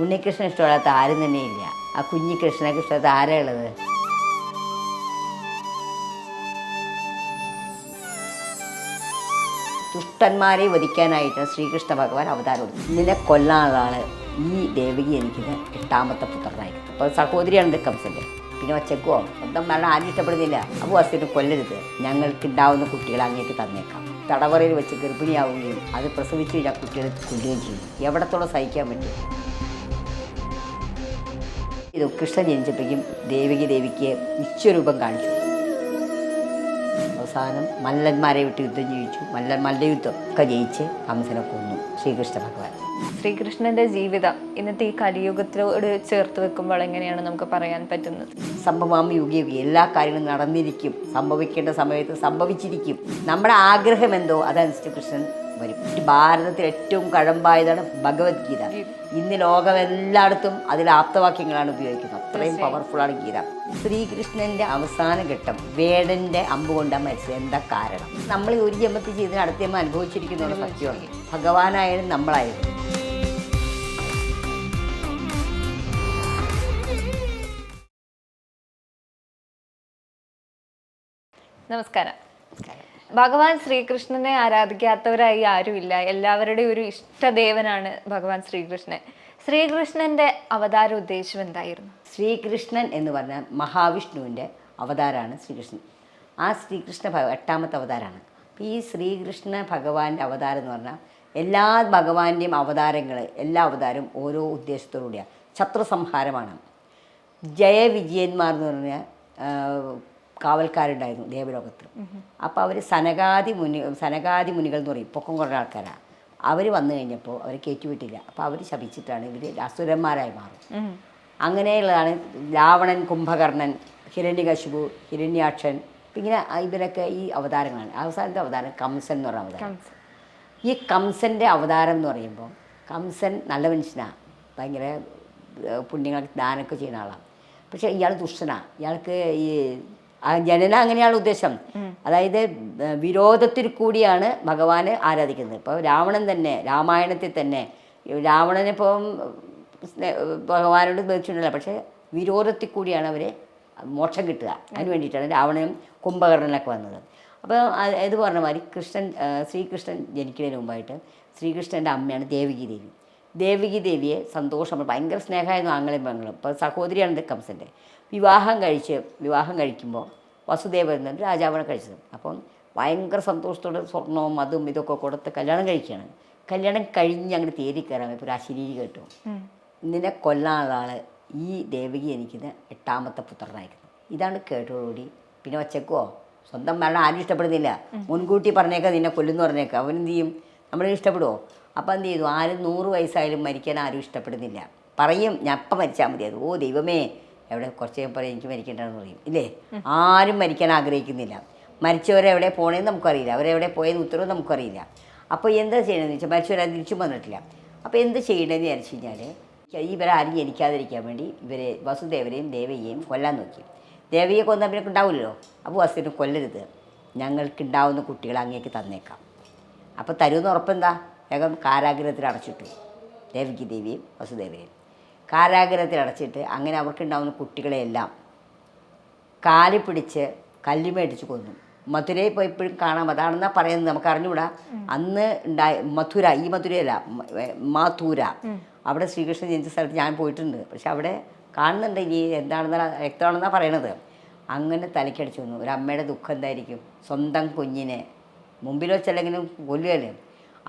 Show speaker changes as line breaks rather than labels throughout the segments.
ഉണ്ണികൃഷ്ണൻ ഇഷ്ടമില്ലാത്ത ആരും തന്നെ ഇല്ല ആ കുഞ്ഞി കൃഷ്ണനൊക്കെ ഇഷ്ടമില്ലാത്ത ആരാ ദുഷ്ടന്മാരെ വധിക്കാനായിട്ട് ശ്രീകൃഷ്ണ ഭഗവാൻ അവതാരം നിന്നെ കൊല്ലാനുള്ള ഈ ദേവകി എനിക്കിത് എട്ടാമത്തെ പുത്രനായി. അപ്പോൾ സഹോദരിയാണ് കംസന്റെ പിന്നെ ഒച്ചക്കോ? സ്വന്തം മരണം ആരും ഇഷ്ടപ്പെടുന്നില്ല. അപ്പോൾ വസ്തുവിനെ കൊല്ലരുത്. ഞങ്ങൾക്ക് ഉണ്ടാവുന്ന കുട്ടികൾ അങ്ങേക്ക് തന്നേക്കാം. തടവറയിൽ വെച്ച് ഗർഭിണിയാവുകയും അത് പ്രസവിച്ചു കഴിഞ്ഞാൽ കുട്ടികളെ കൊല്ലുകയും ചെയ്യും. എവിടത്തോളം സഹിക്കാൻ പറ്റും? ഇത് കൃഷ്ണൻ ജനിച്ചപ്പോഴേക്കും ദേവികി ദേവിക്ക് വിശ്വരൂപം കാണിച്ചു. അവസാനം മല്ലന്മാരെ വിട്ട് യുദ്ധം ജയിച്ചു മല്ലൻ യുദ്ധം ഒക്കെ ജയിച്ച് കംസനെ കൊന്നു. ശ്രീകൃഷ്ണ ഭഗവാൻ.
ശ്രീകൃഷ്ണന്റെ ജീവിതം ഇന്നത്തെ ഈ കലിയുഗത്തിലോട് ചേർത്ത് വെക്കുമ്പോൾ എങ്ങനെയാണ് നമുക്ക് പറയാൻ പറ്റുന്നത്?
സംഭവം യുഗയുഗി എല്ലാ കാര്യങ്ങളും നടന്നിരിക്കും. സംഭവിക്കേണ്ട സമയത്ത് സംഭവിച്ചിരിക്കും. നമ്മുടെ ആഗ്രഹം എന്തോ? അതനുസരിച്ച് കൃഷ്ണൻ വരും. ഭാരതത്തിൽ ഏറ്റവും കഴമ്പായതാണ് ഭഗവത്ഗീത. ഇന്ന് ലോകം എല്ലായിടത്തും അതിൽ ആപ്തവാക്യങ്ങളാണ് ഉപയോഗിക്കുന്നത്. അത്രയും പവർഫുള്ളാണ് ഗീത. ശ്രീകൃഷ്ണന്റെ അവസാന ഘട്ടം വേടന്റെ അമ്പ് കൊണ്ടാണ് മരിച്ചത്. എന്താ കാരണം? നമ്മൾ ഒരു ജന്മത്തിൽ ചെയ്തതിന് അടുത്ത ജന്മം അനുഭവിച്ചിരിക്കുന്ന. സത്യമാണ് ഭഗവാനായാലും നമ്മളായാലും.
നമസ്കാരം. ഭഗവാൻ ശ്രീകൃഷ്ണനെ ആരാധിക്കാത്തവരായി ആരുമില്ല. എല്ലാവരുടെയും ഒരു ഇഷ്ടദേവനാണ് ഭഗവാൻ ശ്രീകൃഷ്ണൻ. ശ്രീകൃഷ്ണന്റെ അവതാര ഉദ്ദേശം എന്തായിരുന്നു?
ശ്രീകൃഷ്ണൻ എന്ന് പറഞ്ഞാൽ മഹാവിഷ്ണുവിന്റെ അവതാരമാണ് ശ്രീകൃഷ്ണൻ. ആ ശ്രീകൃഷ്ണ ഭഗ എട്ടാമത്തെ അവതാരമാണ്. അപ്പോൾ ഈ ശ്രീകൃഷ്ണ ഭഗവാന്റെ അവതാരം എന്ന് പറഞ്ഞാൽ എല്ലാ ഭഗവാന്റെയും അവതാരങ്ങൾ എല്ലാ അവതാരവും ഓരോ ഉദ്ദേശത്തോടുകൂടിയാണ്. ശത്രു സംഹാരമാണ് ജയവിജയന്മാർ എന്ന് പറഞ്ഞാൽ കാവൽക്കാരുണ്ടായിരുന്നു ദേവലോകത്ത്. അപ്പോൾ അവർ സനകാതി മുനി സനകാതി മുനികൾ എന്ന് പറയും പൊക്കം കുറേ ആൾക്കാരാണ് അവർ വന്നു കഴിഞ്ഞപ്പോൾ അവരെ കയറ്റിവിട്ടില്ല. അപ്പോൾ അവർ ശപിച്ചിട്ടാണ് ഇവർ അസുരന്മാരായി മാറും. അങ്ങനെയുള്ളതാണ് രാവണൻ കുംഭകർണൻ ഹിരണ്യകശുപു ഹിരണ്യാക്ഷൻ. ഇങ്ങനെ ഇവരൊക്കെ ഈ അവതാരങ്ങളാണ്. അവസാനത്തെ അവതാരം കംസൻ എന്ന് പറയുന്ന അവതാരം. ഈ കംസന്റെ അവതാരം എന്ന് പറയുമ്പോൾ കംസൻ നല്ല മനുഷ്യനാണ് ഭയങ്കര പുണ്യങ്ങൾ പുണ്യങ്ങൾക്ക് ദാനമൊക്കെ ചെയ്യുന്ന ആളാണ് പക്ഷേ ഇയാൾ ദുഷ്ടനാണ് ഇയാൾക്ക് ഈ ജനന അങ്ങനെയാണ് ഉദ്ദേശം. അതായത് വിരോധത്തിൽ കൂടിയാണ് ഭഗവാനെ ആരാധിക്കുന്നത്. ഇപ്പോൾ രാവണൻ തന്നെ രാമായണത്തിൽ തന്നെ രാവണനിപ്പം ഭഗവാനോട് വെച്ചിട്ടില്ല പക്ഷേ വിരോധത്തിൽ കൂടിയാണ് അവരെ മോക്ഷം കിട്ടുക. അതിന് വേണ്ടിയിട്ടാണ് രാവണനും കുംഭകർണനൊക്കെ വന്നത്. അപ്പോൾ ഇത് പറഞ്ഞ മാതിരി കൃഷ്ണൻ ശ്രീകൃഷ്ണൻ ജനിക്കുന്നതിന് മുമ്പായിട്ട് ശ്രീകൃഷ്ണന്റെ അമ്മയാണ് ദേവികി ദേവി. ദേവികി ദേവിയെ സന്തോഷം ഭയങ്കര സ്നേഹമായിരുന്നു ആങ്ങളും പെങ്ങളും. ഇപ്പോൾ സഹോദരിയാണ് കംസന്റെ വിവാഹം കഴിച്ച് വിവാഹം കഴിക്കുമ്പോൾ വസുദേവൻ എന്ന രാജാവാണ് കഴിച്ചത്. അപ്പം ഭയങ്കര സന്തോഷത്തോടെ സ്വർണവും അതും ഇതൊക്കെ കൊടുത്ത് കല്യാണം കഴിക്കുകയാണ്. കല്യാണം കഴിഞ്ഞ് അങ്ങനെ തേരി കയറാൻ ഇപ്പോൾ ഒരു അശരീരി കേട്ടു. നിന്നെ കൊല്ലാനുള്ള ആൾ ഈ ദേവകി എനിക്ക് എട്ടാമത്തെ പുത്രനായിരുന്നു. ഇതാണ് കേട്ടോടുകൂടി പിന്നെ ഒച്ചക്കോ? സ്വന്തം മരണം ആരും ഇഷ്ടപ്പെടുന്നില്ല. മുൻകൂട്ടി പറഞ്ഞേക്കാം നിന്നെ കൊല്ലുന്നു പറഞ്ഞേക്കാം. അവൻ എന്ത് ചെയ്യും? നമ്മൾ ഇഷ്ടപ്പെടുമോ അപ്പം എന്ത് ചെയ്തു? ആരും നൂറ് വയസ്സായാലും മരിക്കാൻ ആരും ഇഷ്ടപ്പെടുന്നില്ല. പറയും ഞാൻ അപ്പം മരിച്ചാൽ മതി. അത് ഓ ദൈവമേ എവിടെ കുറച്ച് കഴിയുമ്പോൾ പറയും എനിക്ക് മരിക്കേണ്ടതെന്ന് പറയും. ഇല്ലേ? ആരും മരിക്കാൻ ആഗ്രഹിക്കുന്നില്ല. മരിച്ചവരെവിടെ പോണേന്ന് നമുക്കറിയില്ല. അവരെവിടെ പോയെന്ന് ഉത്തരവ് നമുക്കറിയില്ല. അപ്പോൾ എന്താ ചെയ്യണമെന്ന് വെച്ചാൽ മരിച്ചവരെ തിരിച്ചും വന്നിട്ടില്ല. അപ്പോൾ എന്ത് ചെയ്യണമെന്ന് വിചാരിച്ചു കഴിഞ്ഞാൽ ഇവരാരും ജനിക്കാതിരിക്കാൻ വേണ്ടി ഇവരെ വസുദേവരെയും ദേവയെയും കൊല്ലാൻ നോക്കി. ദേവിയെ കൊന്ന പിന്നെ ഉണ്ടാവില്ലല്ലോ അപ്പോൾ വസുവിനെ കൊല്ലരുത്. ഞങ്ങൾക്കുണ്ടാവുന്ന കുട്ടികളെ അങ്ങേക്ക് തന്നേക്കാം. അപ്പോൾ തരുമെന്ന് ഉറപ്പെന്താ? വേഗം കാരാഗ്രഹത്തിൽ അടച്ചിട്ടു ദേവിക്ക് ദേവിയും വസുദേവരെയും കാരാഗ്രഹത്തിൽ അടച്ചിട്ട് അങ്ങനെ അവർക്കുണ്ടാവുന്ന കുട്ടികളെയെല്ലാം കാലി പിടിച്ച് കല്ലുമേടിച്ച് കൊന്നു. മധുരയിൽ പോയി ഇപ്പോഴും കാണാം. അതാണെന്നാണ് പറയുന്നത്. നമുക്ക് അറിഞ്ഞുകൂടാ അന്ന് ഉണ്ടായ മധുര ഈ മധുരയല്ല മാധൂര. അവിടെ ശ്രീകൃഷ്ണൻ ജനിച്ച സ്ഥലത്ത് ഞാൻ പോയിട്ടുണ്ട്. പക്ഷെ അവിടെ കാണുന്നുണ്ട് ഇനി എന്താണെന്ന രക്തമാണെന്നാണ് പറയണത്. അങ്ങനെ തലക്കടിച്ചു വന്നു ഒരു അമ്മയുടെ ദുഃഖം എന്തായിരിക്കും? സ്വന്തം കുഞ്ഞിനെ മുമ്പിൽ വെച്ചല്ലെങ്കിലും കൊല്ലുകയല്ലേ?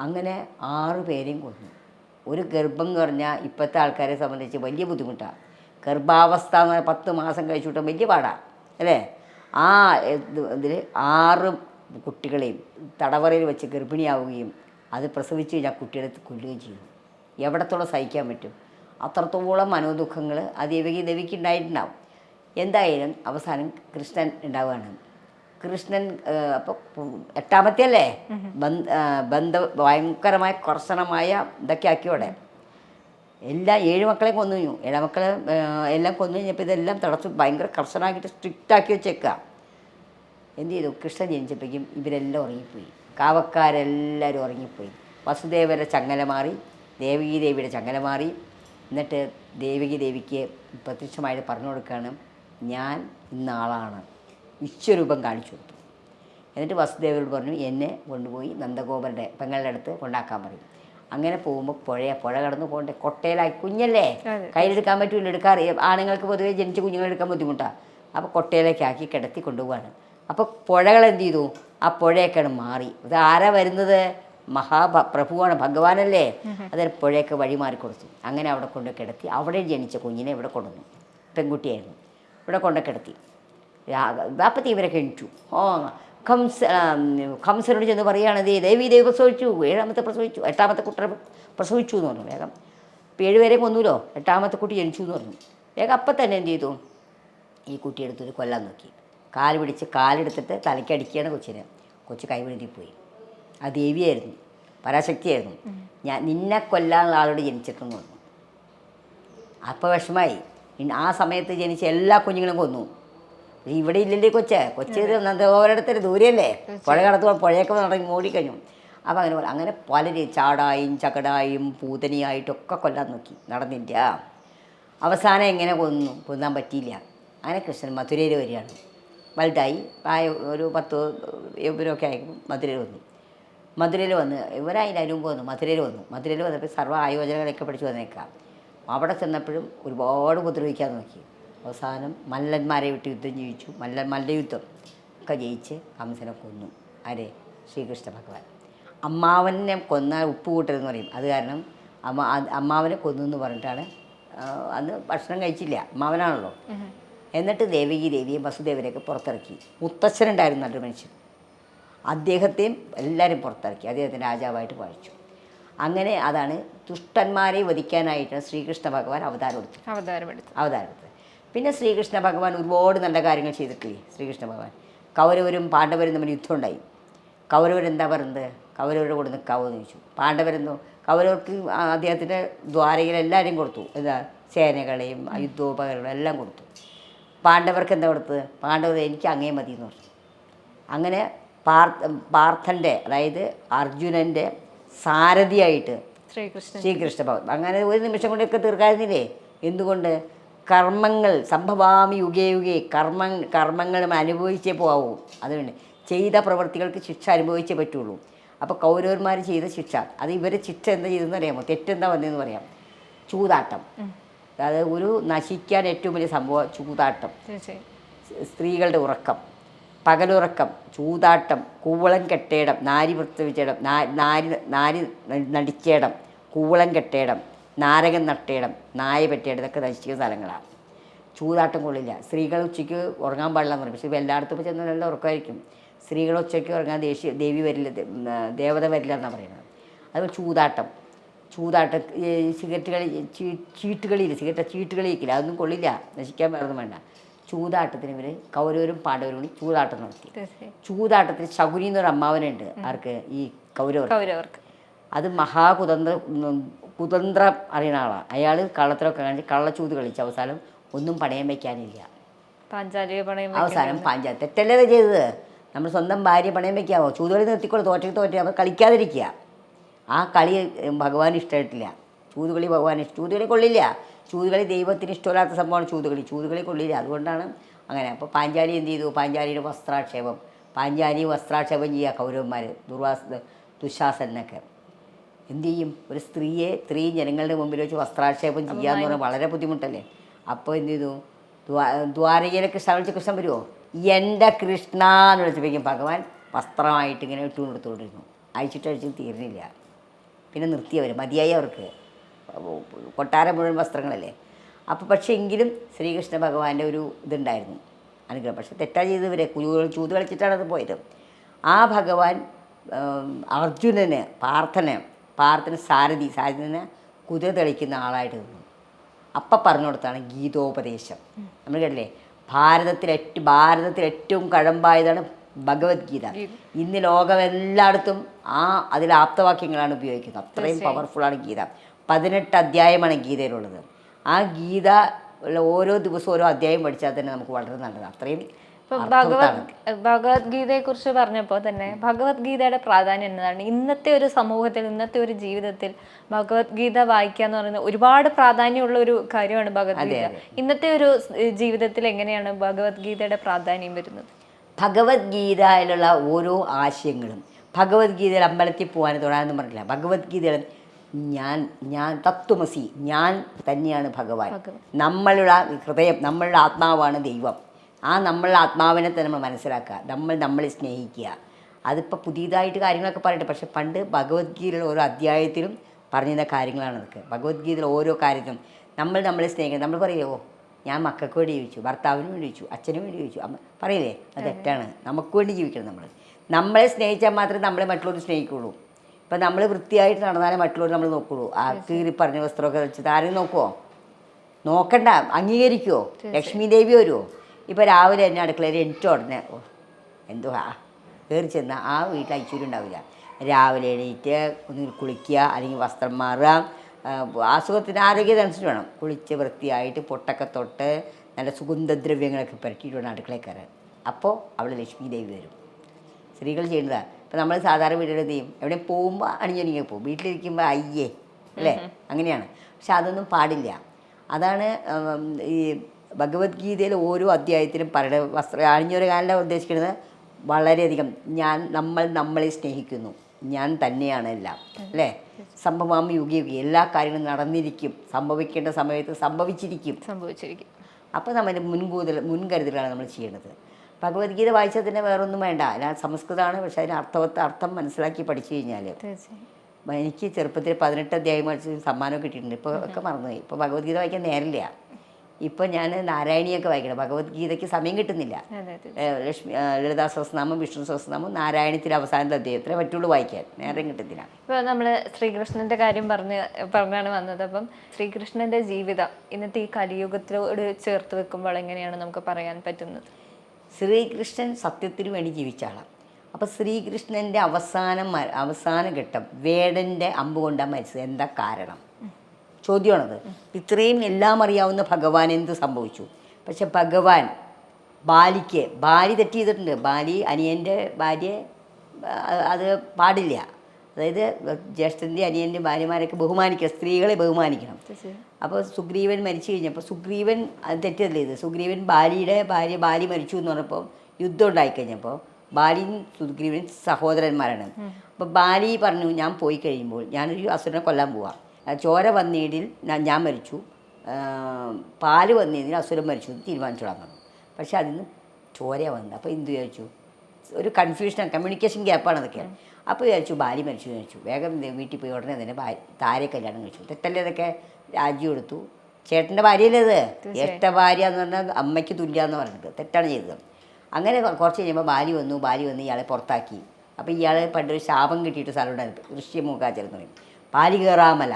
അങ്ങനെ ആറ് പേരെയും കൊന്നു. ഒരു ഗർഭം എന്ന് പറഞ്ഞാൽ ഇപ്പോഴത്തെ ആൾക്കാരെ സംബന്ധിച്ച് വലിയ ബുദ്ധിമുട്ടാണ് ഗർഭാവസ്ഥ എന്ന് പറഞ്ഞാൽ പത്ത് മാസം കഴിച്ചുവിട്ടാൽ വലിയ പാടാണ് അല്ലേ? ആ ഇതിൽ ആറ് കുട്ടികളെയും തടവറയിൽ വെച്ച് ഗർഭിണിയാവുകയും അത് പ്രസവിച്ച് കഴിഞ്ഞാൽ കുട്ടികളെ കൊല്ലുകയും ചെയ്യും. എവിടത്തോളം സഹിക്കാൻ പറ്റും? അത്രത്തോളം മനോദുഃഖങ്ങൾ ആ ദേവിക്ക് ദേവിക്ക് എന്തായാലും അവസാനം കൃഷ്ണൻ ഉണ്ടാവുകയാണ്. കൃഷ്ണൻ അപ്പോൾ എട്ടാമത്തെ അല്ലേ ബന്ധ ഭയങ്കരമായ കർശനമായ ഇതൊക്കെ ആക്കിയോടെ എല്ലാ ഏഴ് മക്കളെ കൊന്നു കഴിഞ്ഞു. ഏഴ് മക്കളെ എല്ലാം കൊന്നു കഴിഞ്ഞപ്പോൾ ഇതെല്ലാം തടസ്സം ഭയങ്കര കർശനമാക്കിയിട്ട് സ്ട്രിക്റ്റ് ആക്കി വെച്ചേക്കുക എന്ത് ചെയ്തു? കൃഷ്ണൻ ജനിച്ചപ്പോഴേക്കും ഇവരെല്ലാം ഉറങ്ങിപ്പോയി. കാവക്കാരെല്ലാവരും ഉറങ്ങിപ്പോയി. വസുദേവരുടെ ചങ്ങല മാറി ദേവകി ദേവിയുടെ ചങ്ങല മാറി. എന്നിട്ട് ദേവകി ദേവിക്ക് പ്രത്യക്ഷമായിട്ട് പറഞ്ഞു കൊടുക്കുകയാണ് ഞാൻ ഇന്ന ആളാണ് വിശ്വരൂപം കാണിച്ചു കൊടുത്തു. എന്നിട്ട് വസുദേവരോട് പറഞ്ഞു എന്നെ കൊണ്ടുപോയി നന്ദഗോപരുടെ പെങ്ങളുടെ അടുത്ത് കൊണ്ടാക്കാൻ പറയും. അങ്ങനെ പോകുമ്പോൾ പുഴ പുഴ കടന്നു പോകണ്ടേ. കൊട്ടയിലായി കുഞ്ഞല്ലേ. കയ്യിലെടുക്കാൻ പറ്റില്ല എടുക്കാറ് ആണുങ്ങൾക്ക് പൊതുവെ ജനിച്ച കുഞ്ഞുങ്ങൾ എടുക്കാൻ ബുദ്ധിമുട്ടാണ് അപ്പോൾ കൊട്ടയിലേക്ക് ആക്കി കിടത്തി കൊണ്ടുപോവാണ്. അപ്പോൾ പുഴകൾ എന്ത് ചെയ്തു? ആ പുഴയൊക്കെയാണ് മാറി. ഇത് ആരാ വരുന്നത്? മഹാഭ പ്രഭുവാണ് ഭഗവാനല്ലേ? അതിന് പുഴയൊക്കെ വഴി മാറി കൊടുത്തു. അങ്ങനെ അവിടെ കൊണ്ട് കിടത്തി അവിടെ ജനിച്ച കുഞ്ഞിനെ ഇവിടെ കൊണ്ടുവന്നു. പെൺകുട്ടിയായിരുന്നു. ഇവിടെ കൊണ്ട് കിടത്തി. ഇവരെ കഴിച്ചു ഓ കംസ കംസനോട് ചെന്ന് പറയുകയാണ് ദേ ദേവി ദേവി പ്രസവിച്ചു ഏഴാമത്തെ പ്രസവിച്ചു എട്ടാമത്തെ കുട്ടി പ്രസവിച്ചു എന്ന് പറഞ്ഞു വേഗം. ഇപ്പം ഏഴുപേരെ കൊന്നുല്ലോ എട്ടാമത്തെ കുട്ടി ജനിച്ചു എന്ന് പറഞ്ഞു. വേഗം അപ്പം തന്നെ എന്ത് ചെയ്തു? ഈ കുട്ടി എടുത്തൊരു കൊല്ലാൻ നോക്കി. കാൽ പിടിച്ച് കാലെടുത്തിട്ട് തലയ്ക്കടിക്കുകയാണ് കൊച്ചിനെ. കൊച്ചു പോയി. ആ ദേവിയായിരുന്നു പരാശക്തിയായിരുന്നു. ഞാൻ നിന്നെ കൊല്ലാനുള്ള ആളോട് ജനിച്ചിട്ടെന്ന് പറഞ്ഞു. അപ്പോൾ വിഷമായി ആ സമയത്ത് ജനിച്ച എല്ലാ കുഞ്ഞുങ്ങളും കൊന്നു. ഇവിടെ ഇല്ലല്ലേ കൊച്ചെ? കൊച്ചി നന്ദഗോപുരത്തിന് ദൂരെയല്ലേ? പുഴ കടത്തുമ്പോൾ പുഴയൊക്കെ നടങ്ങി ഓടിക്കഴിഞ്ഞു അപ്പോൾ അങ്ങനെ പോലെ- അങ്ങനെ പലരും ചാടായും ചകടായും പൂതനിയായിട്ടൊക്കെ കൊല്ലാൻ നോക്കി നടന്നില്ല. അവസാനം എങ്ങനെ കൊന്നു? കൊന്നാൻ പറ്റിയില്ല. അങ്ങനെ കൃഷ്ണൻ മധുരയിൽ വരികയാണ്. വലുതായി. പ്രായ ഒരു പത്ത് ഇവരൊക്കെ ആയിരിക്കും മധുരയിൽ വന്നു. മധുരയിൽ വന്ന് ഇവരായില്ല അതിന് മുമ്പ് വന്നു. മധുരയിൽ വന്നു. മധുരയിൽ വന്നപ്പോൾ സർവ ആയോജനകളൊക്കെ പഠിച്ചു വന്നേക്കാം. അവിടെ ചെന്നപ്പോഴും ഒരുപാട് ഉപദ്രവിക്കാൻ നോക്കി. അവസാനം മല്ലന്മാരെ വിട്ട് യുദ്ധം ജയിച്ചു മല്ല മല്ലയുദ്ധം ഒക്കെ ജയിച്ച് കംസനെ കൊന്നു. ആരെ? ശ്രീകൃഷ്ണ ഭഗവാൻ. അമ്മാവനെ കൊന്നാൽ ഉപ്പ് കൂട്ടരുതെന്ന് പറയും. അത് കാരണം അമ്മ അമ്മാവനെ കൊന്നു എന്ന് പറഞ്ഞിട്ടാണ് അന്ന് ഭക്ഷണം കഴിച്ചില്ല. അമ്മാവനാണല്ലോ. എന്നിട്ട് ദേവകി ദേവിയെ വസുദേവനെയൊക്കെ പുറത്തിറക്കി. മുത്തച്ഛനുണ്ടായിരുന്നു നല്ലൊരു മനുഷ്യൻ. അദ്ദേഹത്തെയും എല്ലാവരും പുറത്തിറക്കി. അദ്ദേഹത്തിന് രാജാവായിട്ട് വാഴിച്ചു. അങ്ങനെ അതാണ് ദുഷ്ടന്മാരെ വധിക്കാനായിട്ടാണ് ശ്രീകൃഷ്ണ ഭഗവാൻ അവതാരം എടുത്തത്.
അവതാരം എടുത്തു
അവതാരം എടുത്തത് പിന്നെ ശ്രീകൃഷ്ണ ഭഗവാൻ ഒരുപാട് നല്ല കാര്യങ്ങൾ ചെയ്തിട്ടില്ലേ? ശ്രീകൃഷ്ണ ഭഗവാൻ. കൗരവരും പാണ്ഡവരും തമ്മിൽ യുദ്ധം ഉണ്ടായി കൗരവരെന്താ പറയുന്നത് കൗരവരുടെ കൂടെ നിൽക്കാവോ എന്ന് ചോദിച്ചു. പാണ്ഡവരെന്നോ കൗരവർക്ക് അദ്ദേഹത്തിന്റെ ദ്വാരയിൽ എല്ലാവരെയും കൊടുത്തു. എന്താ? സേനകളെയും യുദ്ധോപകരണങ്ങളും എല്ലാം കൊടുത്തു. പാണ്ഡവർക്ക് എന്താ കൊടുത്തത്? പാണ്ഡവർ എനിക്ക് അങ്ങേ മതി എന്ന് പറഞ്ഞു. അങ്ങനെ പാർത്ഥ പാർത്ഥന്റെ അതായത് അർജുനന്റെ സാരഥിയായിട്ട്
ശ്രീകൃഷ്ണ
ശ്രീകൃഷ്ണ ഭഗവാൻ. അങ്ങനെ ഒരു നിമിഷം കൊണ്ടൊക്കെ തീർക്കായിരുന്നില്ലേ? എന്തുകൊണ്ട്? കർമ്മങ്ങൾ സംഭവാമി യുഗേ യുഗേ കർമ്മ കർമ്മങ്ങളും അനുഭവിച്ചേ പോകും അതുകൊണ്ട് ചെയ്ത പ്രവൃത്തികൾക്ക് ശിക്ഷ അനുഭവിച്ചേ പറ്റുള്ളൂ. അപ്പോൾ കൗരവന്മാർ ചെയ്ത ശിക്ഷ അത് ഇവരെ ശിക്ഷ എന്താ ചെയ്തെന്ന് അറിയാമോ? തെറ്റെന്താ വന്നതെന്ന് പറയാം? ചൂതാട്ടം. അതായത് ഒരു നശിക്കാൻ ഏറ്റവും വലിയ സംഭവം ചൂതാട്ടം. സ്ത്രീകളുടെ ഉറക്കം പകലുറക്കം ചൂതാട്ടം കൂവളം കെട്ടേടം നാരി പ്രസവിച്ചേടം നാരി നാരി നടിച്ചേടം കൂവളം കെട്ടേടം നാരകൻ നട്ടയിടം നായ പെട്ടിയിടം ഇതൊക്കെ നശിക്കുന്ന സ്ഥലങ്ങളാണ്. ചൂതാട്ടം കൊള്ളില്ല. സ്ത്രീകൾ ഉച്ചയ്ക്ക് ഉറങ്ങാൻ പാടില്ല എന്ന് പറയും. പക്ഷേ എല്ലായിടത്തും ഇപ്പോൾ ചെന്നാൽ നല്ല ഉറക്കമായിരിക്കും. സ്ത്രീകൾ ഉച്ചയ്ക്ക് ഉറങ്ങാൻ ദേഷ്യ ദേവി വരില്ല ദേവത വരില്ല എന്നാണ് പറയുന്നത്. അതുപോലെ ചൂതാട്ടം. ചൂതാട്ടം സിഗരറ്റ് കളി ചീ- ചീട്ടുകളിയില്ല സിഗരറ്റ് ചീട്ട് കളിയിക്കില്ല അതൊന്നും കൊള്ളില്ല. നശിക്കാൻ വേറൊന്നും വേണ്ട. ചൂതാട്ടത്തിന് ഇവർ കൗരവരും പാണ്ഡവരും കൂടി ചൂതാട്ടം നടത്തി.
ചൂതാട്ടത്തിന്
ചൂതാട്ടത്തിൽ ശകുനി എന്നൊരു അമ്മാവനുണ്ട്. ആർക്ക്? ഈ കൗരവർ
കൗരവർക്ക്.
അത് മഹാകുതന്ത്ര കുതന്ത്രം അറിയുന്ന ആളാണ് അയാൾ കള്ളത്തിലൊക്കെ കാണിച്ച് കള്ളച്ചൂത് കളിച്ച് അവസാനം ഒന്നും പണയം വയ്ക്കാനില്ല അവസാനം പാഞ്ചാ തെറ്റല്ലേ ചെയ്തത്? നമ്മൾ സ്വന്തം ഭാര്യ പണയം വയ്ക്കാമോ ചൂതുകളി നിർത്തിക്കോളൂ തോറ്റക്ക് തോറ്റ അവർ കളിക്കാതിരിക്കുക. ആ കളി ഭഗവാൻ ഇഷ്ടമായിട്ടില്ല ചൂതുകളി ഭഗവാൻ ഇഷ്ടം ചൂതുകളി കൊള്ളില്ല. ചൂതുകളി ദൈവത്തിന് ഇഷ്ടമില്ലാത്ത സംഭവമാണ് ചൂതുകളി. ചൂതുകളി കൊള്ളില്ല. അതുകൊണ്ടാണ് അങ്ങനെ. അപ്പോൾ പാഞ്ചാലി എന്ത് ചെയ്തു? പാഞ്ചാലിയുടെ വസ്ത്രാക്ഷേപം. പാഞ്ചാലി വസ്ത്രാക്ഷേപം ചെയ്യുക കൗരവന്മാർ ദുർവാസ ദുശാസനൊക്കെ എന്ത് ചെയ്യും ഒരു സ്ത്രീയെ സ്ത്രീ ജനങ്ങളുടെ മുമ്പിൽ വെച്ച് വസ്ത്രാക്ഷേപം ചെയ്യാന്ന് പറഞ്ഞാൽ വളരെ ബുദ്ധിമുട്ടല്ലേ? അപ്പോൾ എന്ത് ചെയ്തു? ദ്വാ ദ്വാരകയിലെ കൃഷ്ണ വിളിച്ച് കൃഷ്ണൻ വരുമോ എന്റെ കൃഷ്ണ എന്ന് വിളിച്ചപ്പോഴേക്കും ഭഗവാൻ വസ്ത്രമായിട്ട് ഇങ്ങനെ ഇട്ടു കൊടുത്തുകൊണ്ടിരുന്നു അഴിച്ചിട്ട് അഴിച്ചിട്ട് തീർന്നില്ല പിന്നെ നിർത്തിയവർ മതിയായി അവർക്ക്. കൊട്ടാരം മുഴുവൻ വസ്ത്രങ്ങളല്ലേ? അപ്പോൾ പക്ഷേ എങ്കിലും ശ്രീകൃഷ്ണ ഭഗവാന്റെ ഒരു ഇതുണ്ടായിരുന്നു അനുഗ്രഹം. പക്ഷെ തെറ്റാ ചെയ്തവരെ ചൂത് കളിച്ചിട്ടാണ് അത് പോയത്. ആ ഭഗവാൻ അർജുനന് പാർത്ഥന് പാർത്ഥന് സാരഥി സാരഥിനെ കുതിര തെളിക്കുന്ന ആളായിട്ട് നിന്നു. അപ്പം പറഞ്ഞു കൊടുത്താണ് ഗീതോപദേശം നമ്മൾ കേട്ടില്ലേ? ഭാരതത്തിൽ ഏറ്റവും ഭാരതത്തിൽ ഏറ്റവും കഴമ്പായതാണ് ഭഗവത്ഗീത. ഇന്ന് ലോകം എല്ലായിടത്തും ആ അതിൽ ആപ്തവാക്യങ്ങളാണ് ഉപയോഗിക്കുന്നത്. അത്രയും പവർഫുള്ളാണ് ഗീത. പതിനെട്ട് അധ്യായമാണ് ഗീതയിലുള്ളത്. ആ ഗീത ഉള്ള ഓരോ ദിവസവും ഓരോ അധ്യായം പഠിച്ചാൽ തന്നെ നമുക്ക് വളരെ നല്ലത് അത്രയും
ഇപ്പൊ ഭഗവത് ഭഗവത്ഗീതയെ കുറിച്ച് പറഞ്ഞപ്പോൾ തന്നെ ഭഗവത്ഗീതയുടെ പ്രാധാന്യം എന്നതാണ്. ഇന്നത്തെ ഒരു സമൂഹത്തിൽ ഇന്നത്തെ ഒരു ജീവിതത്തിൽ ഭഗവത്ഗീത വായിക്കുക എന്ന് പറയുന്നത് ഒരുപാട് പ്രാധാന്യമുള്ള ഒരു കാര്യമാണ് ഭഗവത്ഗീത. ഇന്നത്തെ ഒരു ജീവിതത്തിൽ എങ്ങനെയാണ് ഭഗവത്ഗീതയുടെ പ്രാധാന്യം വരുന്നത്?
ഭഗവത്ഗീതയിലുള്ള ഓരോ ആശയങ്ങളും ഭഗവത്ഗീതയിൽ അമ്പലത്തിൽ പോകാൻ തുടങ്ങാന്ന് പറഞ്ഞില്ല ഭഗവത്ഗീതയിൽ ഞാൻ ഞാൻ തത്വമസി ഞാൻ തന്നെയാണ് ഭഗവാൻ. നമ്മളുടെ ഹൃദയം നമ്മളുടെ ആത്മാവാണ് ദൈവം. ആ നമ്മൾ ആത്മാവിനെ തന്നെ നമ്മൾ മനസ്സിലാക്കുക. നമ്മൾ നമ്മളെ സ്നേഹിക്കുക. അതിപ്പോൾ പുതിയതായിട്ട് കാര്യങ്ങളൊക്കെ പറയട്ടെ. പക്ഷേ പണ്ട് ഭഗവത്ഗീതയിലുള്ള ഓരോ അധ്യായത്തിലും പറഞ്ഞിരുന്ന കാര്യങ്ങളാണ് അതൊക്കെ. ഭഗവത്ഗീതയിലെ ഓരോ കാര്യത്തിലും നമ്മൾ നമ്മളെ സ്നേഹിക്കണം. നമ്മൾ പറയുമോ ഞാൻ മക്കൾക്ക് വേണ്ടി ജീവിച്ചു. ഭർത്താവിന് വേണ്ടി ജീവിച്ചു. അച്ഛനും വേണ്ടി ജീവിച്ചു. അമ്മ പറയില്ലേ? അത് തെറ്റാണ്. നമുക്ക് വേണ്ടി ജീവിക്കണം നമ്മൾ. നമ്മളെ സ്നേഹിച്ചാൽ മാത്രമേ നമ്മളെ മറ്റുള്ളവർ സ്നേഹിക്കുള്ളൂ. ഇപ്പം നമ്മൾ വൃത്തിയായിട്ട് നടന്നാലേ മറ്റുള്ളവർ നമ്മൾ നോക്കുള്ളൂ. ആ കീറി പറഞ്ഞ വസ്ത്രമൊക്കെ വെച്ചിട്ട് ആരും നോക്കുമോ നോക്കണ്ട. അംഗീകരിക്കുമോ ലക്ഷ്മി ദേവി വരുമോ ഇപ്പോൾ രാവിലെ തന്നെ അടുക്കളയിൽ എനിക്ക് ഉടനെ ഓ എന്തുവാ? കയറി ചെന്നാൽ ആ വീട്ടിൽ ഐശ്വര്യം ഉണ്ടാവില്ല. രാവിലെ എണീറ്റ് ഒന്ന് കുളിക്കുക അല്ലെങ്കിൽ വസ്ത്രം മാറുക അസുഖത്തിന് ആരോഗ്യത്തിനനുസരിച്ച് വേണം. കുളിച്ച് വൃത്തിയായിട്ട് പൊട്ടൊക്കെ തൊട്ട് നല്ല സുഗന്ധദ്രവ്യങ്ങളൊക്കെ പുരട്ടിയിട്ട് വേണം അടുക്കളയിൽ കയറാൻ അപ്പോൾ അവിടെ ലക്ഷ്മി ദേവി വരും. സ്ത്രീകൾ ചെയ്യുന്നതാണ് ഇപ്പം നമ്മൾ സാധാരണ എന്ത് ചെയ്യും? എവിടെ പോകുമ്പോൾ അണിഞ്ഞൊരുങ്ങി പോകും. വീട്ടിലിരിക്കുമ്പോൾ അയ്യേ അല്ലേ? അങ്ങനെയാണ്. പക്ഷെ അതൊന്നും പാടില്ല. അതാണ് ഈ ഭഗവത്ഗീതയിലെ ഓരോ അധ്യായത്തിലും പറയുന്ന വസ്ത്ര അണിഞ്ഞൊരുങ്ങാനുള്ള ഉദ്ദേശിക്കുന്നത് വളരെയധികം ഞാൻ നമ്മൾ നമ്മളെ സ്നേഹിക്കുന്നു. ഞാൻ തന്നെയാണ് എല്ലാം. അല്ലേ? സംഭവം യുഗി യുഗി. എല്ലാ കാര്യങ്ങളും നടന്നിരിക്കും. സംഭവിക്കേണ്ട സമയത്ത് സംഭവിച്ചിരിക്കും.
സംഭവിച്ചിരിക്കും.
അപ്പോൾ നമ്മൾ മുൻകൂതൽ മുൻകരുതലാണ് നമ്മൾ ചെയ്യേണ്ടത് ഭഗവത്ഗീത വായിച്ചാൽ തന്നെ വേറൊന്നും വേണ്ട. ഞാൻ സംസ്കൃതമാണ് പക്ഷെ അതിന് അർത്ഥവത്ത് അർത്ഥം മനസ്സിലാക്കി പഠിച്ചു കഴിഞ്ഞാൽ എനിക്ക് ചെറുപ്പത്തിൽ പതിനെട്ട് അധ്യായം വായിച്ച് സമ്മാനം കിട്ടിയിട്ടുണ്ട്. ഇപ്പോൾ ഒക്കെ മറന്നുപോയി. ഇപ്പോൾ ഭഗവത്ഗീത വായിക്കാൻ നേരില്ല ഇപ്പോൾ ഞാൻ നാരായണിയൊക്കെ വായിക്കണം. ഭഗവത്ഗീതയ്ക്ക് സമയം കിട്ടുന്നില്ല. ലക്ഷ്മി ലളിതാ സഹസ്രനാമം വിഷ്ണു സഹസ്രനാമം നാരായണത്തിന്റെ അവസാനത്തെ അദ്ദേഹത്തിനെ പറ്റുള്ളൂ വായിക്കാൻ. നേരം കിട്ടത്തില്ല
ഇപ്പോൾ നമ്മൾ ശ്രീകൃഷ്ണന്റെ കാര്യം പറഞ്ഞ് പറഞ്ഞാണ് വന്നത്. അപ്പം ശ്രീകൃഷ്ണന്റെ ജീവിതം ഇന്നത്തെ ഈ കലിയുഗത്തിലോട് ചേർത്ത് വെക്കുമ്പോൾ എങ്ങനെയാണ് നമുക്ക് പറയാൻ പറ്റുന്നത്?
ശ്രീകൃഷ്ണൻ സത്യത്തിന് വേണ്ടി ജീവിച്ച ആളാണ് അപ്പോൾ ശ്രീകൃഷ്ണന്റെ അവസാനം അവസാന ഘട്ടം വേടന്റെ അമ്പ് കൊണ്ടാണ് മരിച്ചത്. എന്താ കാരണം? ചോദ്യമാണത്. ഇത്രയും എല്ലാം അറിയാവുന്ന ഭഗവാൻ എന്ത് സംഭവിച്ചു? പക്ഷെ ഭഗവാൻ ബാലിക്ക് ബാലി തെറ്റ് ചെയ്തിട്ടുണ്ട്. ബാലി അനിയന്റെ ഭാര്യയെ അത് പാടില്ല. അതായത് ജ്യേഷ്ഠന്റെ അനിയന്റെ ഭാര്യമാരൊക്കെ ബഹുമാനിക്കണം സ്ത്രീകളെ ബഹുമാനിക്കണം. അപ്പോൾ സുഗ്രീവൻ മരിച്ചു കഴിഞ്ഞപ്പോൾ സുഗ്രീവൻ അത് തെറ്റല്ലേ ഇത്? സുഗ്രീവൻ ബാലിയുടെ ഭാര്യ ബാലി മരിച്ചു എന്ന് പറഞ്ഞപ്പോൾ യുദ്ധം ഉണ്ടായിക്കഴിഞ്ഞപ്പോൾ ബാലിയും സുഗ്രീവൻ സഹോദരന്മാരാണ്. അപ്പോൾ ബാലി പറഞ്ഞു ഞാൻ പോയി കഴിയുമ്പോൾ ഞാനൊരു അസുരനെ കൊല്ലാൻ പോവാം. ചോര വന്നീടിൽ ഞാൻ- മരിച്ചു. പാൽ വന്നതിൽ അസുരം മരിച്ചു എന്ന് തീരുമാനിച്ചോളാൻ പറഞ്ഞു പക്ഷെ അതിന് ചോരയാണ് വന്നത്. അപ്പോൾ എന്ത് വിചാരിച്ചു? ഒരു കൺഫ്യൂഷൻ കമ്മ്യൂണിക്കേഷൻ ഗ്യാപ്പാണ് അതൊക്കെ. അപ്പോൾ വിചാരിച്ചു ഭാര്യ മരിച്ചു എന്ന് വിചാരിച്ചു. വേഗം വീട്ടിൽ പോയി ഉടനെ തന്നെ ഭാര്യ താരെ കല്യാണം കഴിച്ചു. തെറ്റല്ലേ അതൊക്കെ രാജ്യം എടുത്തു ചേട്ടന്റെ ഭാര്യയല്ലേ അത് ഏട്ട ഭാര്യ എന്ന് പറഞ്ഞാൽ അമ്മയ്ക്ക് തുല്യ എന്ന് പറഞ്ഞിട്ട് തെറ്റാണ് ചെയ്തത്. അങ്ങനെ കുറച്ച് കഴിയുമ്പോൾ ഭാര്യ വന്നു. ഭാര്യ വന്ന് ഇയാളെ പുറത്താക്കി. അപ്പോൾ ഇയാൾ പണ്ടൊരു ശാപം കിട്ടിയിട്ട് സ്ഥലം ഉണ്ടായിരുന്നു. ഋഷ്യമൂക്കാചരം എന്ന് പറയും. പാലി കയറാമല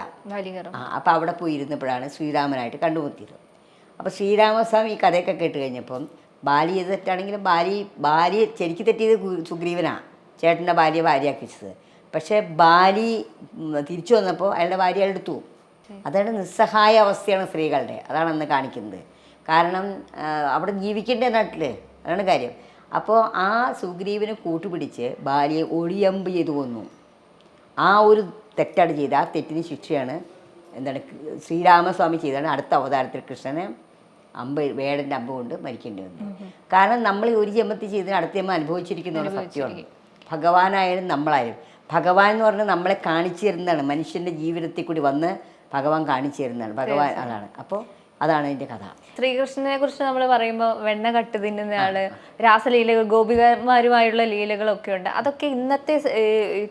ആ അപ്പോൾ അവിടെ പോയി ഇരുന്നപ്പോഴാണ് ശ്രീരാമനായിട്ട് കണ്ടുമുട്ടിയത്. അപ്പോൾ ശ്രീരാമസ്വാമി ഈ കഥയൊക്കെ കേട്ട് കഴിഞ്ഞപ്പം ബാലി ചെയ്ത് തെറ്റാണെങ്കിലും ബാലി ബാലി ശരിക്ക് തെറ്റിയത് സുഗ്രീവനാണ് ചേട്ടന്റെ ഭാര്യ ഭാര്യയാക്കി വെച്ചത് പക്ഷേ ബാലി തിരിച്ചു വന്നപ്പോൾ അയാളുടെ ഭാര്യ അയാൾ എടുത്തു അതാണ് നിസ്സഹായ അവസ്ഥയാണ് സ്ത്രീകളുടെ അതാണ് അന്ന് കാണിക്കുന്നത്. കാരണം അവിടെ ജീവിക്കേണ്ട നാട്ടിൽ അതാണ് കാര്യം. അപ്പോൾ ആ സുഗ്രീവനെ കൂട്ടുപിടിച്ച് ബാലിയെ ഒഴിയമ്പ് ചെയ്തു കൊന്നു. ആ ഒരു തെറ്റാണ് ചെയ്ത ആ തെറ്റിന് ശിക്ഷയാണ് എന്താണ് ശ്രീരാമസ്വാമി ചെയ്താണ് അടുത്ത അവതാരത്തിൽ കൃഷ്ണനെ അമ്പ് വേടന്റെ അമ്പ് കൊണ്ട് മരിക്കേണ്ടി വന്നു. കാരണം നമ്മൾ ഈ ഒരു ജന്മത്തിൽ ചെയ്തതിന് അടുത്ത ജന്മം അനുഭവിച്ചിരിക്കുന്ന സത്യമാണ്. ഭഗവാനായാലും നമ്മളായാലും. ഭഗവാൻ എന്ന് പറഞ്ഞാൽ നമ്മളെ കാണിച്ചു തരുന്നതാണ്. മനുഷ്യന്റെ ജീവിതത്തിൽ കൂടി വന്ന് ഭഗവാൻ കാണിച്ചു തരുന്നതാണ്. ഭഗവാൻ അതാണ്. അപ്പോൾ അതാണ് അതിന്റെ കഥ.
ശ്രീകൃഷ്ണനെ കുറിച്ച് നമ്മൾ പറയുമ്പോൾ വെണ്ണ കട്ട് തിന്നുന്ന ആൾ രാസലീലകൾ ഗോപികമാരുമായുള്ള ലീലകളൊക്കെ ഉണ്ട്. അതൊക്കെ ഇന്നത്തെ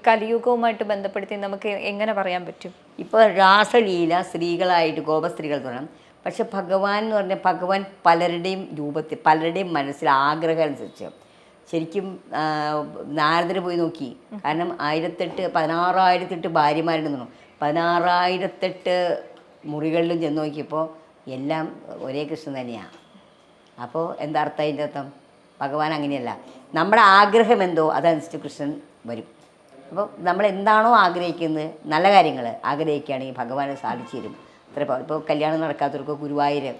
കലിയുഗവുമായിട്ട് ബന്ധപ്പെടുത്തി നമുക്ക് എങ്ങനെ പറയാൻ പറ്റും?
ഇപ്പോൾ രാസലീല സ്ത്രീകളായിട്ട് ഗോപസ്ത്രീകൾ പറയണം. പക്ഷെ ഭഗവാൻ എന്ന് പറഞ്ഞാൽ ഭഗവാൻ പലരുടെയും രൂപത്തിൽ പലരുടെയും മനസ്സിൽ ആഗ്രഹം അനുസരിച്ച്. ശരിക്കും നാരദന് പോയി നോക്കി. കാരണം ആയിരത്തെട്ട് പതിനാറായിരത്തെട്ട് ഭാര്യമാരുണ്ടെന്നു പതിനാറായിരത്തെട്ട് മുറികളിലും ചെന്ന് നോക്കിയപ്പോൾ എല്ലാം ഒരേ കൃഷ്ണൻ തന്നെയാണ് അപ്പോൾ എന്താ അർത്ഥം അതിന്റെ അർത്ഥം? ഭഗവാൻ അങ്ങനെയല്ല. നമ്മുടെ ആഗ്രഹം എന്തോ അതനുസരിച്ച് കൃഷ്ണൻ വരും. അപ്പോൾ നമ്മൾ എന്താണോ ആഗ്രഹിക്കുന്നത് നല്ല കാര്യങ്ങൾ ആഗ്രഹിക്കുകയാണെങ്കിൽ ഭഗവാൻ സാധിച്ചു തരും. അത്ര ഇപ്പോൾ കല്യാണം നടക്കാത്തവർക്ക് ഗുരുവായൂർ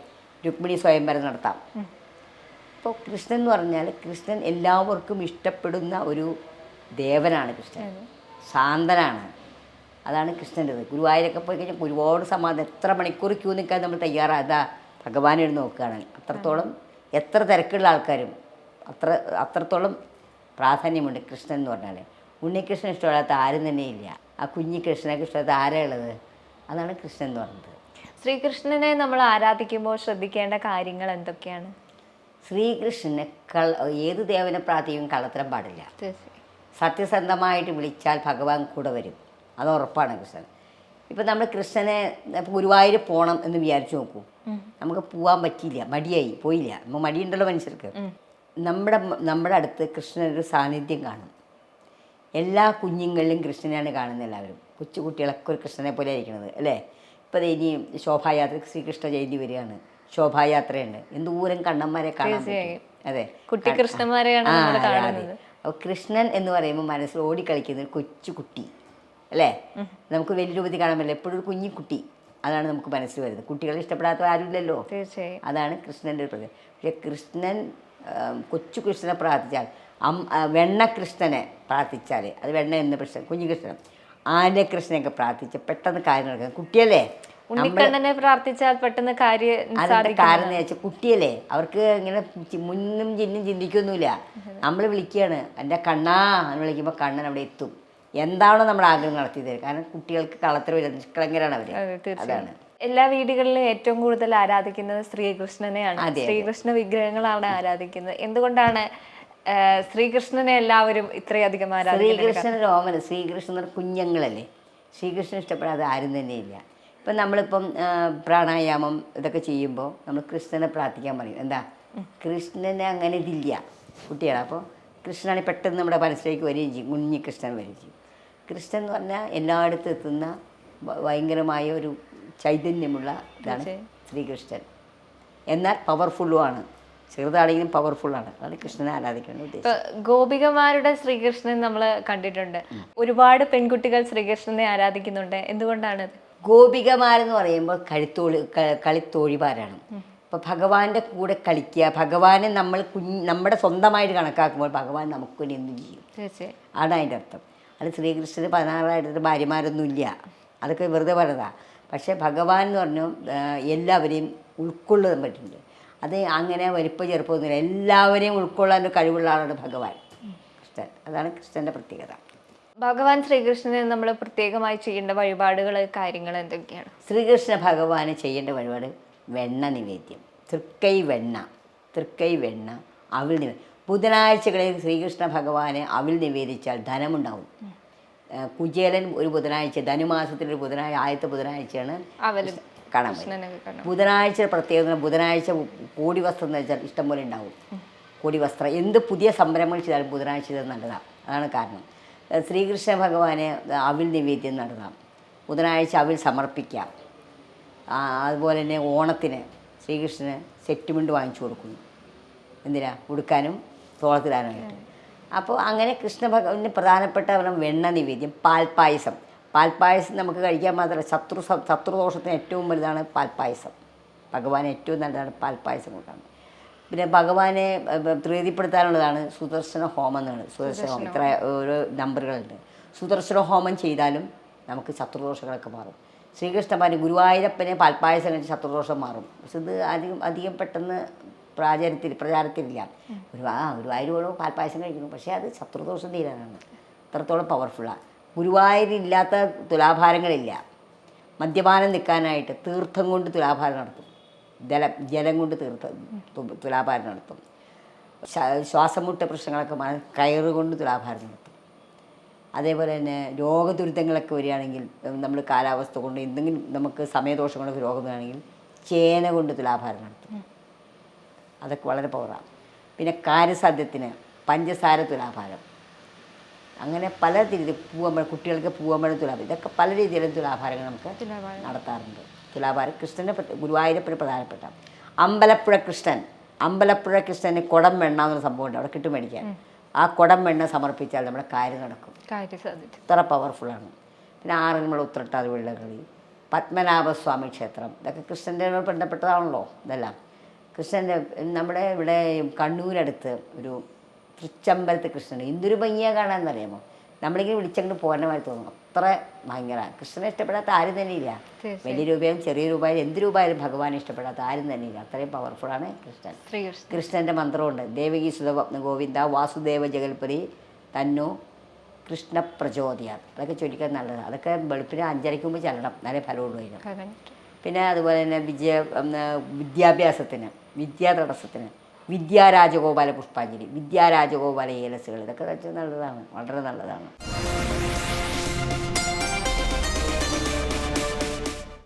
രുക്മിണി സ്വയംവരം നടത്താം. അപ്പോൾ കൃഷ്ണൻ എന്ന് പറഞ്ഞാൽ കൃഷ്ണൻ എല്ലാവർക്കും ഇഷ്ടപ്പെടുന്ന ഒരു ദേവനാണ് കൃഷ്ണൻ. ശാന്തനാണ്. അതാണ് കൃഷ്ണന്റെ ഇത്. ഗുരുവായൂരൊക്കെ പോയി കഴിഞ്ഞാൽ ഒരുപാട് സമാധാനം. എത്ര മണിക്കൂർ ക്യൂ നിൽക്കാൻ നമ്മൾ തയ്യാറാതാ ഭഗവാനെ നോക്കുകയാണ്. അത്രത്തോളം എത്ര തിരക്കുള്ള ആൾക്കാരും അത്ര അത്രത്തോളം പ്രാധാന്യമുണ്ട് കൃഷ്ണൻ എന്ന് പറഞ്ഞാൽ ഉണ്ണികൃഷ്ണൻ ഇഷ്ടമില്ലാത്ത ആരും തന്നെ ഇല്ല ആ കുഞ്ഞി കൃഷ്ണനൊക്കെ ഇഷ്ടമില്ലാത്ത ആരാ ഉള്ളത്? അതാണ് കൃഷ്ണൻ എന്ന് പറയുന്നത്
ശ്രീകൃഷ്ണനെ നമ്മൾ ആരാധിക്കുമ്പോൾ ശ്രദ്ധിക്കേണ്ട കാര്യങ്ങൾ എന്തൊക്കെയാണ്?
ശ്രീകൃഷ്ണനെ കൾ ഏത് ദേവനെ പ്രാർത്ഥിക്കും കള്ളത്തരം പാടില്ല. സത്യസന്ധമായിട്ട് വിളിച്ചാൽ ഭഗവാൻ കൂടെ വരും. അത് ഉറപ്പാണ് കൃഷ്ണൻ ഇപ്പം നമ്മൾ കൃഷ്ണനെ ഗുരുവായൂർ പോകണം എന്ന് വിചാരിച്ചു നോക്കൂ. നമുക്ക് പോവാൻ പറ്റിയില്ല മടിയായി പോയില്ല. നമ്മൾ മടിയുണ്ടല്ലോ മനുഷ്യർക്ക്. നമ്മുടെ നമ്മുടെ അടുത്ത് കൃഷ്ണനൊരു സാന്നിധ്യം കാണും. എല്ലാ കുഞ്ഞുങ്ങളിലും കൃഷ്ണനെയാണ് കാണുന്നത് എല്ലാവരും. കൊച്ചു കുട്ടികളൊക്കെ ഒരു കൃഷ്ണനെ പോലെ ആയിരിക്കണത് അല്ലേ? ഇപ്പം ഇനി ശോഭായാത്ര ശ്രീകൃഷ്ണ ജയന്തി വരികയാണ്. ശോഭായാത്രയുണ്ട്. എന്തൂരം കണ്ണന്മാരെ കാണാൻ അതെ.
കുട്ടി കൃഷ്ണന്മാരെയാണ്
കൃഷ്ണൻ എന്ന് പറയുമ്പോൾ മനസ്സിൽ ഓടിക്കളിക്കുന്ന ഒരു കൊച്ചു കുട്ടി. അല്ലേ? നമുക്ക് വലിയ രൂപത്തിൽ കാണാൻ പറ്റില്ല എപ്പോഴും ഒരു കുഞ്ഞി കുട്ടി. അതാണ് നമുക്ക് മനസ്സിൽ വരുന്നത്. കുട്ടികളെ ഇഷ്ടപ്പെടാത്ത ആരുമില്ലല്ലോ. അതാണ് കൃഷ്ണന്റെ ഒരു പ്രത്യേകത. പക്ഷെ കൃഷ്ണൻ കൊച്ചു കൃഷ്ണനെ പ്രാർത്ഥിച്ചാൽ അം വെണ്ണ കൃഷ്ണനെ പ്രാർത്ഥിച്ചാൽ അത് വെണ്ണ എന്ന കൃഷ്ണൻ കുഞ്ഞു കൃഷ്ണൻ ആന കൃഷ്ണനൊക്കെ പ്രാർത്ഥിച്ച് പെട്ടെന്ന് കാര്യം നടക്കുന്നത് കുട്ടിയല്ലേ?
ഉണ്ണിക്കണ്ണനെ പ്രാർത്ഥിച്ചാൽ പെട്ടെന്ന് കാര്യം
കാരണം വെച്ചാൽ കുട്ടിയല്ലേ? അവർക്ക് ഇങ്ങനെ മുന്നും ചിന്നും ചിന്തിക്കൊന്നുമില്ല. നമ്മൾ വിളിക്കുകയാണ് എന്റെ കണ്ണാ എന്ന് വിളിക്കുമ്പോൾ കണ്ണൻ അവിടെ എത്തും. എന്താണോ നമ്മൾ ആഗ്രഹം നടത്തി തരും കാരണം കുട്ടികൾക്ക് കളത്തിൽ വരുന്ന നിഷ്കളങ്കരാണ് അവർ
അതെ,
അതാണ്.
എല്ലാ വീടുകളിലും ഏറ്റവും കൂടുതൽ ആരാധിക്കുന്നത് ശ്രീകൃഷ്ണനെയാണ്. ശ്രീകൃഷ്ണ വിഗ്രഹങ്ങളാണ് ആരാധിക്കുന്നത്. എന്തുകൊണ്ടാണ് ശ്രീകൃഷ്ണനെ എല്ലാവരും ഇത്രയധികം
ശ്രീകൃഷ്ണൻ രോമന ശ്രീകൃഷ്ണൻ കുഞ്ഞുങ്ങളല്ലേ? ശ്രീകൃഷ്ണൻ ഇഷ്ടപ്പെടാതെ ആരും തന്നെയില്ല. ഇപ്പം നമ്മളിപ്പം പ്രാണായാമം ഇതൊക്കെ ചെയ്യുമ്പോൾ നമ്മൾ കൃഷ്ണനെ പ്രാർത്ഥിക്കാൻ പറയും. എന്താ? കൃഷ്ണനെ അങ്ങനെ ഇതില്ല. കുട്ടികളെ അപ്പോൾ കൃഷ്ണനെ പെട്ടെന്ന് നമ്മുടെ മനസ്സിലേക്ക് വരികയും ചെയ്യും. കുഞ്ഞി കൃഷ്ണൻ വരികയും ചെയ്യും. കൃഷ്ണൻ എന്ന് പറഞ്ഞാൽ എല്ലായിടത്തും എത്തുന്ന ഭയങ്കരമായ ഒരു ചൈതന്യമുള്ള ഇതാണ് ശ്രീകൃഷ്ണൻ. എന്നാൽ പവർഫുള്ളുമാണ് ചെറുതാണെങ്കിലും പവർഫുള്ളാണ് അതാണ് കൃഷ്ണനെ ആരാധിക്കേണ്ട ഉദ്ദേശം
ഗോപികമാരുടെ ശ്രീകൃഷ്ണൻ നമ്മൾ കണ്ടിട്ടുണ്ട്. ഒരുപാട് പെൺകുട്ടികൾ ശ്രീകൃഷ്ണനെ ആരാധിക്കുന്നുണ്ട്. എന്തുകൊണ്ടാണ്
ഗോപികമാരെന്ന് പറയുമ്പോൾ കഴുത്തോളി കളിത്തോഴിമാരാണ്. അപ്പോൾ ഭഗവാന്റെ കൂടെ കളിക്കുക ഭഗവാനെ നമ്മൾ കുഞ്ഞ് നമ്മുടെ സ്വന്തമായിട്ട് കണക്കാക്കുമ്പോൾ ഭഗവാൻ നമുക്ക് വേണ്ടി എന്തും ചെയ്യും. അതാണ് അതിന്റെ അർത്ഥം. അത് ശ്രീകൃഷ്ണന് പതിനാറായിട്ട് ഭാര്യമാരൊന്നുമില്ല. അതൊക്കെ വെറുതെ പറഞ്ഞതാ. പക്ഷേ ഭഗവാൻ എന്ന് പറഞ്ഞു എല്ലാവരെയും ഉൾക്കൊള്ളാൻ പറ്റുന്നുണ്ട്. അത് അങ്ങനെ വലിപ്പ ചെറുപ്പമൊന്നുമില്ല. എല്ലാവരെയും ഉൾക്കൊള്ളാൻ ഒരു കഴിവുള്ള ആളാണ് ഭഗവാൻ. കൃഷ്ണൻ. അതാണ് കൃഷ്ണന്റെ പ്രത്യേകത.
ഭഗവാൻ ശ്രീകൃഷ്ണനെ നമ്മൾ പ്രത്യേകമായി ചെയ്യേണ്ട വഴിപാടുകൾ കാര്യങ്ങൾ എന്തൊക്കെയാണ്?
ശ്രീകൃഷ്ണ ഭഗവാന് ചെയ്യേണ്ട വഴിപാട് വെണ്ണ നിവേദ്യം. തൃക്കൈ വെണ്ണ. തൃക്കൈ വെണ്ണ അവിൽ നിവേ ബുധനാഴ്ചകളിൽ ശ്രീകൃഷ്ണ ഭഗവാനെ അവിൽ നിവേദിച്ചാൽ ധനമുണ്ടാവും. കുചേലൻ ഒരു ബുധനാഴ്ച ധനുമാസത്തിൽ ഒരു ബുധനാഴ്ച ആദ്യത്തെ ബുധനാഴ്ചയാണ്
കടമ
കാണാൻ പറ്റും ബുധനാഴ്ച പ്രത്യേകത ബുധനാഴ്ച കോടി വസ്ത്രം എന്ന് വെച്ചാൽ ഇഷ്ടംപോലെ ഉണ്ടാവും. കോടി വസ്ത്രം. എന്ത് പുതിയ സംരംഭങ്ങൾ ചെയ്താലും ബുധനാഴ്ച ചെയ്തത് നല്ലതാണ് അതാണ് കാരണം. ശ്രീകൃഷ്ണ ഭഗവാനെ അവിൽ നിവേദ്യം നടത്താം. ബുധനാഴ്ച അവിൽ സമർപ്പിക്കാം. അതുപോലെ തന്നെ ഓണത്തിന് ശ്രീകൃഷ്ണന് സെറ്റുമുണ്ട് വാങ്ങിച്ചു കൊടുക്കുന്നു. എന്തിനാ? ഉടുക്കാനും തോളത്തിടാനുമായിട്ട് അപ്പോൾ അങ്ങനെ കൃഷ്ണ ഭഗവാന് പ്രധാനപ്പെട്ട വെണ്ണ നിവേദ്യം പാൽപ്പായസം. പാൽപ്പായസം നമുക്ക് കഴിക്കാൻ മാത്രമല്ല ശത്രു ശത്രുദോഷത്തിന് ഏറ്റവും വലുതാണ് പാൽപ്പായസം. ഭഗവാൻ ഏറ്റവും നല്ലതാണ് പാൽപ്പായസം കൊണ്ടാണ് പിന്നെ ഭഗവാനെ പ്രീതിപ്പെടുത്താനുള്ളതാണ് സുദർശന ഹോമം എന്നാണ്. സുദർശന ഹോമം. ഇത്ര ഓരോ നമ്പറുകളുണ്ട്. സുദർശന ഹോമം ചെയ്താലും നമുക്ക് ശത്രുദോഷങ്ങളൊക്കെ മാറും. ശ്രീകൃഷ്ണപാന് ഗുരുവായൂരപ്പനെ പാൽപ്പായസം കഴിച്ച് ശത്രുദോഷം മാറും. പക്ഷെ ഇത് അധികം അധികം പെട്ടെന്ന് പ്രാചാരത്തിൽ പ്രചാരത്തിലില്ല. ഒരു ആ ഗുരുവായൂർ പാൽപ്പായസം കഴിക്കുന്നു. പക്ഷേ അത് ശത്രുദോഷം തീരാനാണ്. അത്രത്തോളം പവർഫുള്ളാണ് ഗുരുവായൂരില്ലാത്ത തുലാഭാരങ്ങളില്ല. മദ്യപാനം നിൽക്കാനായിട്ട് തീർത്ഥം കൊണ്ട് തുലാഭാരം നടത്തും. ജലം ജലം കൊണ്ട് തീർത്ഥം തുലാഭാരം നടത്തും. ശ്വാസം ശ്വാസമുട്ട പ്രശ്നങ്ങളൊക്കെ മാറി കയറ് കൊണ്ട് തുലാഭാരം നടത്തും. അതേപോലെ തന്നെ രോഗദുരിതങ്ങളൊക്കെ വരികയാണെങ്കിൽ നമ്മൾ കാലാവസ്ഥ കൊണ്ട് എന്തെങ്കിലും നമുക്ക് സമയദോഷം കൊണ്ടൊക്കെ രോഗം വരികയാണെങ്കിൽ ചേന കൊണ്ട് തുലാഭാരം നടത്തും. അതൊക്കെ വളരെ പവറാണ് പിന്നെ കാര്യസാധ്യത്തിന് പഞ്ചസാര തുലാഭാരം അങ്ങനെ പല രീതിയിൽ പൂവമ്പഴം കുട്ടികൾക്ക് പൂവമ്പഴം തുലാഭാരം. ഇതൊക്കെ പല രീതിയിലും തുലാഭാരങ്ങൾ നമുക്ക്. നടത്താറുണ്ട്. തുലാഭാരം കൃഷ്ണനെ പ്രത്യേക- ഗുരുവായൂരപ്പന് പ്രധാനപ്പെട്ട. അമ്പലപ്പുഴ കൃഷ്ണൻ അമ്പലപ്പുഴ കൃഷ്ണന് കുടം വെണ്ണ എന്നൊരു സംഭവമുണ്ട് അവിടെ കിട്ടും മേടിക്കാൻ. ആ കുടം വെണ്ണ സമർപ്പിച്ചാൽ നമ്മുടെ കാര്യം നടക്കും. ഇത്ര പവർഫുള്ളാണ്. പിന്നെ ആറന്മുള ഉത്രട്ടാതി വെള്ളകളി പത്മനാഭസ്വാമി ക്ഷേത്രം. ഇതൊക്കെ കൃഷ്ണന്റെ ബന്ധപ്പെട്ടതാണല്ലോ ഇതെല്ലാം. കൃഷ്ണന്റെ നമ്മുടെ ഇവിടെ കണ്ണൂരടുത്ത് ഒരു തൃച്ചമ്പലത്ത് കൃഷ്ണൻ എന്തൊരു ഭംഗിയാ കാണാമെന്നറിയാമോ? നമ്മളിങ്ങനെ വിളിച്ചങ്ങോട്ട് പോരണമായി തോന്നും. അത്ര ഭയങ്കര. കൃഷ്ണനെ ഇഷ്ടപ്പെടാത്ത ആരും തന്നെ ഇല്ല. വലിയ രൂപയും ചെറിയ രൂപയും എന്ത് രൂപയാലും ഭഗവാനെ ഇഷ്ടപ്പെടാത്ത ആരും തന്നെ ഇല്ല അത്രയും പവർഫുള്ളാണ് കൃഷ്ണൻ. കൃഷ്ണന്റെ മന്ത്രമുണ്ട്. ദേവകി സുധവപ്ന ഗോവിന്ദ വാസുദേവ ജഗൽപതി തന്നു കൃഷ്ണ പ്രചോദയാ അതൊക്കെ ചൊല്ലിക്കാൻ നല്ലതാണ് അതൊക്കെ വെളുപ്പിന് അഞ്ചരയ്ക്ക് മുമ്പ് ചെല്ലണം. നല്ല ഫലമുള്ളൂ പിന്നെ അതുപോലെ തന്നെ വിജയ വിദ്യാഭ്യാസത്തിന്. വിദ്യാ തടസ്സത്തിന് വിദ്യാരാജഗോപാല പുഷ്പാഞ്ജലി വിദ്യാരാജഗോപാല ഏലസുകൾ. ഇതൊക്കെ വെച്ചാൽ നല്ലതാണ് വളരെ നല്ലതാണ്.